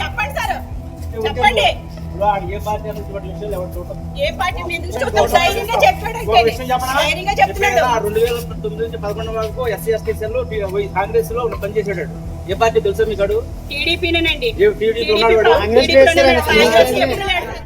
చెప్పండి సార్. చెప్పండి. ఏ పార్టీ. ఏ పార్టీ దృష్టి? ధైర్యంగా? ధైర్యంగా చెప్తున్నాడు. రెండు వేల తొమ్మిది నుంచి పదకొండు వరకు ఎస్సీ ఎస్టీ సెల్ కాంగ్రెస్లో పనిచేసాడు ఏ పార్టీ తెలుసా మీకు? టీడీపీనేనండి. టీడీపీ?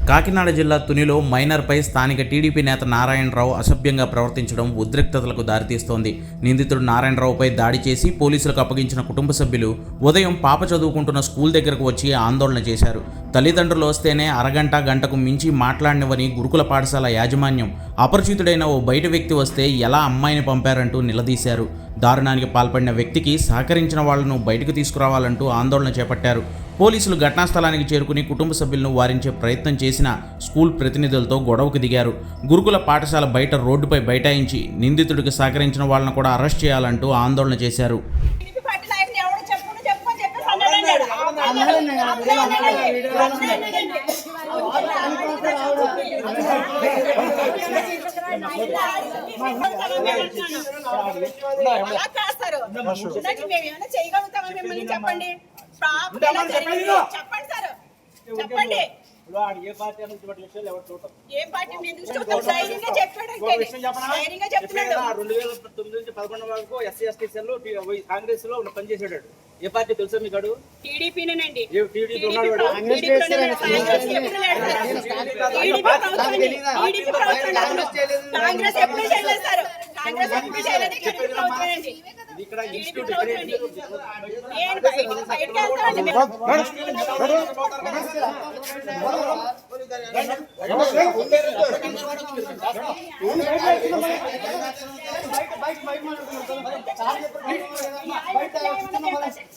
కాకినాడ జిల్లా తునిలో మైనర్పై స్థానిక టీడీపీ నేత నారాయణరావు అసభ్యంగా ప్రవర్తించడం ఉద్రిక్తతలకు దారితీస్తోంది. నిందితుడు నారాయణరావుపై దాడి చేసి పోలీసులకు అప్పగించిన కుటుంబ సభ్యులు ఉదయం పాప చదువుకుంటున్న స్కూల్ దగ్గరకు వచ్చి ఆందోళన చేశారు. తల్లిదండ్రులు వస్తేనే అరగంట గంటకు మించి మాట్లాడినవని గురుకుల పాఠశాల యాజమాన్యం అపరిచితుడైన ఓ బయట వ్యక్తి వస్తే ఎలా అమ్మాయిని పంపారంటూ నిలదీశారు. దారుణానికి పాల్పడిన వ్యక్తికి సహకరించిన వాళ్ళను బయటకు తీసుకురావాలంటూ ఆందోళన చేపట్టారు పోలీసులు ఘటనా స్థలానికి చేరుకుని కుటుంబ సభ్యులను వారించే ప్రయత్నం చేసిన స్కూల్ ప్రతినిధులతో గొడవకు దిగారు గురుకుల పాఠశాల బయట రోడ్డుపై బైఠాయించి నిందితుడికి సహకరించిన వాళ్ళను కూడా అరెస్ట్ చేయాలంటూ ఆందోళన చేశారు అలా కాస్తారు మేము ఏమైనా చేయగలుగుతామా మిమ్మల్ని చెప్పండి చెప్పండి జరిగింది. చెప్పండి సార్ చెప్పండి ఏ పార్టీ పార్టీ చెప్పాడు చెప్తున్నాడు రెండు వేల తొమ్మిది నుంచి పదకొండు వరకు ఎస్సీ ఎస్టీ సెల్ కాంగ్రెస్లో పనిచేసేటాడు ఏ పార్టీ తెలుసా మీకు? టీడీపీనేనండి. ఏ టీడీపీ ఉన్నాడు వాడు? టీడీపీ కాంగ్రెస్ ఎప్పుడు చేయలేదు సార్ కాంగ్రెస్ ఎప్పుడు చేయలేదు టీడీపీ ప్రభుత్వమేనండి. ఇది ఇక్కడ టీడీపీ ఇన్స్టిట్యూట్ ప్రభుత్వమేనండి. ఇక్కడ నేను బయట-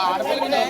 ఆడపిల్లలే